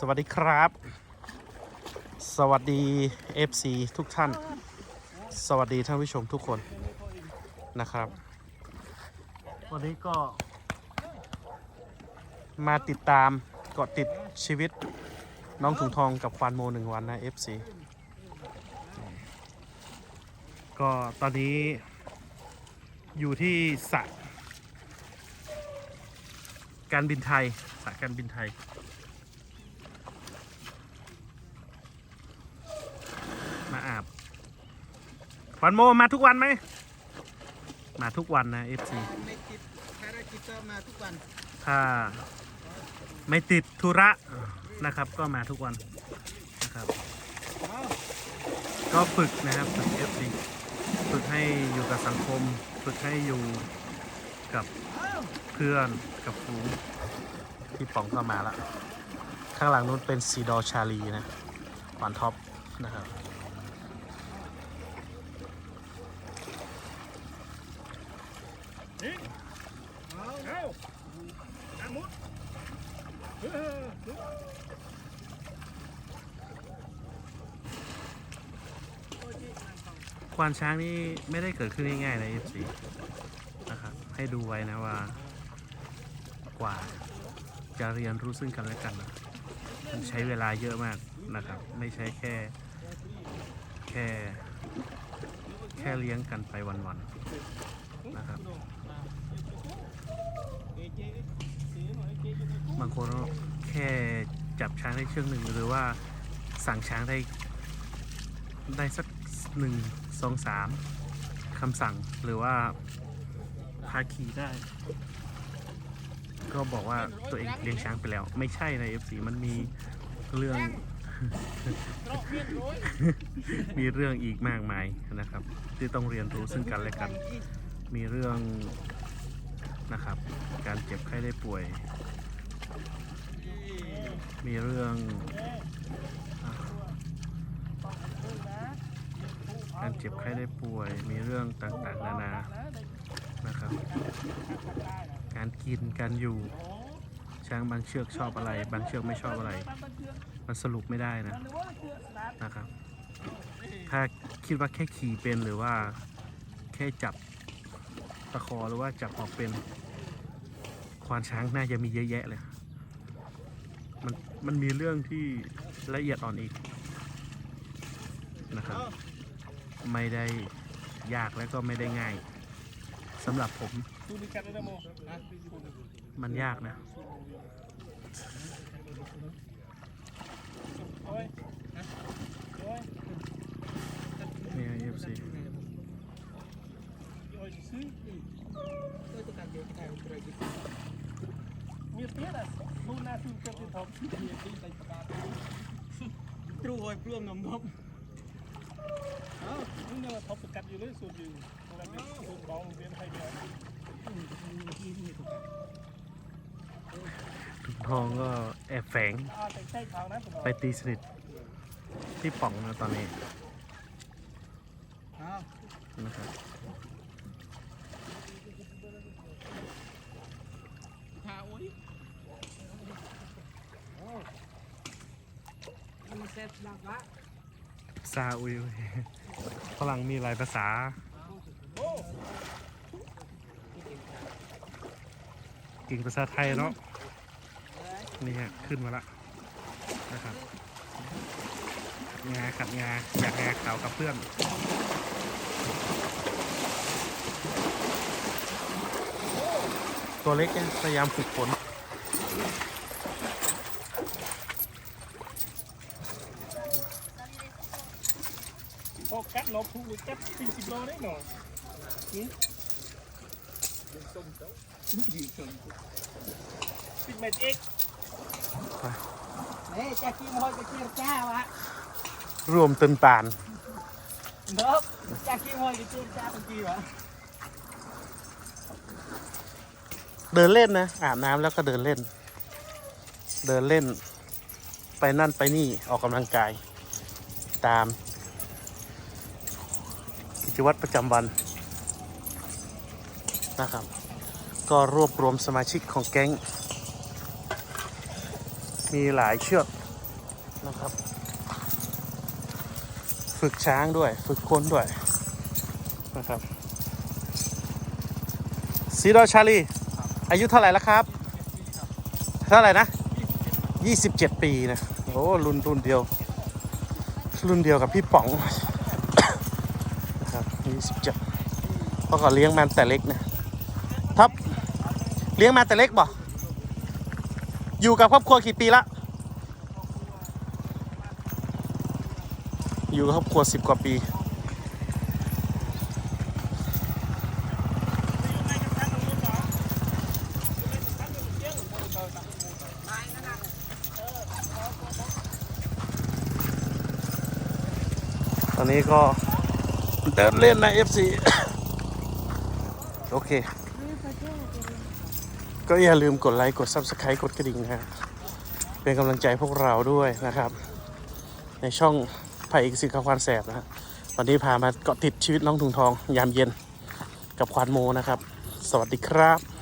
สวัสดีครับ สวัสดี FC ทุกท่าน สวัสดีท่านผู้ชมทุกคนนะครับ วันนี้ก็ มาติดตามเกาะติดชีวิตน้องถุงทองกับควานโมหนึ่งวันนะ FC ก็ตอนนี้อยู่ที่สระการบินไทยสระการบินไทย มาอาบ วันโมมาทุกวันไหม มาทุกวันนะ FC ไม่ติดภารกิจก็มาทุกวันถ้าไม่ติดธุระนะครับ ก็มาทุกวันนะครับ ก็ฝึกนะครับฝึก FC ฝึกให้อยู่กับสังคม ฝึกให้อยู่กับเพื่อนกับฝูงพี่ป๋องก็มาละข้างหลังนู้นเป็นซีดอชาลีนะหวานท็อปนะครับ ควานช้างนี่ไม่ได้เกิดขึ้นง่ายๆใน F4 นะครับให้ดูไว้นะว่ากว่าจะเรียนรู้ซึ่งกันและกันนะมันใช้เวลาเยอะมากนะครับ ไม่ใช่แค่ แค่ แค่เลี้ยงกันไปวันๆนะครับ บางคนแค่จับช้างได้เชือกหนึ่งหรือว่าสั่งช้างได้ได้สักหนึ่งสองสามคำสั่งหรือว่าพาขี่ได้ ก็บอกว่าตัวเองเลี้ยงช้างไปแล้ว ไม่ใช่ใน F4 มันมีเรื่อง มีเรื่องอีกมากมายนะครับ ที่ต้องเรียนรู้ซึ่งกันและกัน มีเรื่อง นะครับ การเจ็บไข้ได้ป่วย มีเรื่องอการเจ็บไข้ได้ป่วย มีเรื่องต่างๆ นานา นะครับ การกิน การอยู่ ช้างบางเชือกชอบอะไร บางเชือกไม่ชอบอะไร มันสรุปไม่ได้นะ นะครับ ถ้าคิดว่าแค่ขี่เป็นหรือว่าแค่จับ ตะคอหรือว่าจับออกเป็นควานช้างน่าจะมีเยอะแยะเลย มันมันมีเรื่องที่ละเอียดอ่อนอีกนะครับ ไม่ได้ยากและก็ไม่ได้ง่ายสำหรับผม มันยากนะ เนี่ย FC មានទៀតអានោះណាគឺទៅទៅធំទីទីតែប្រកាស ទ្រូឲ្យព្រួមនំនំ អើនោះនៅធំប្រកាសយូរលើសួនយើងគាត់មានសួនបងមានហើយវា ถุงทองก็แอบแฝง អត់តែចែកថងណាបង ไปตีสนิทที่ป่องนะตอนนี้ อ้าว นะครับ มันเซ็ตหลักละซาอุยฝรั่งมีหลายภาษากิ่งภาษาไทยเนาะ นี่ฮะ ขึ้นมาละนะครับ งาขัดงาอยากงาขาวกับเพื่อนตัวเล็กเนี่ยพยายามฝึกฝน พอกัดเราพูดจับปีสิบโลได้หน่อยนี่ปิดเม็ดเอกเฮ้ยยจะกินหอยจะกินจ้าวะรวมตึนตานเนาะจะกินหอยจะกินจ้าเป็นกี่วะเดินเล่นนะอาบน้ำแล้วก็เดินเล่น เดินเล่น ไปนั่นไปนี่ออกกำลังกาย ตาม จวัตรประจำวันนะครับ ก็รวบรวมสมาชิกของแก๊ง มีหลายเชือกนะครับ ฝึกช้างด้วย ฝึกคนด้วยนะครับซีโรชาลี อายุเท่าไหร่แล้วครับ เท่าไหร่นะ 27 ปีนะ โอ้รุ่นรุ่นเดียว รุ่นเดียวกับพี่ป๋อง นะครับ27เพราะเขาเลี้ยงมาแต่เล็กนะท็อปเลี้ยงมาแต่เล็กบ่ อยู่กับครอบครัวกี่ปีละ อยู่กับครอบครัวสิบกว่าปี ตอนนี้ก็ เดินเล่นนะ FC โอเค ก็อย่าลืมกดไลค์กด Subscribe กดกระดิ่งนะฮะเป็นกำลังใจพวกเราด้วยนะครับ ในช่องไผ่อีกสิทธิ์กับควานแสบนะฮะวันนี้พามาเกาะติดชีวิตน้องถุงทอง ยามเย็นกับควานโมนะครับ สวัสดีครับ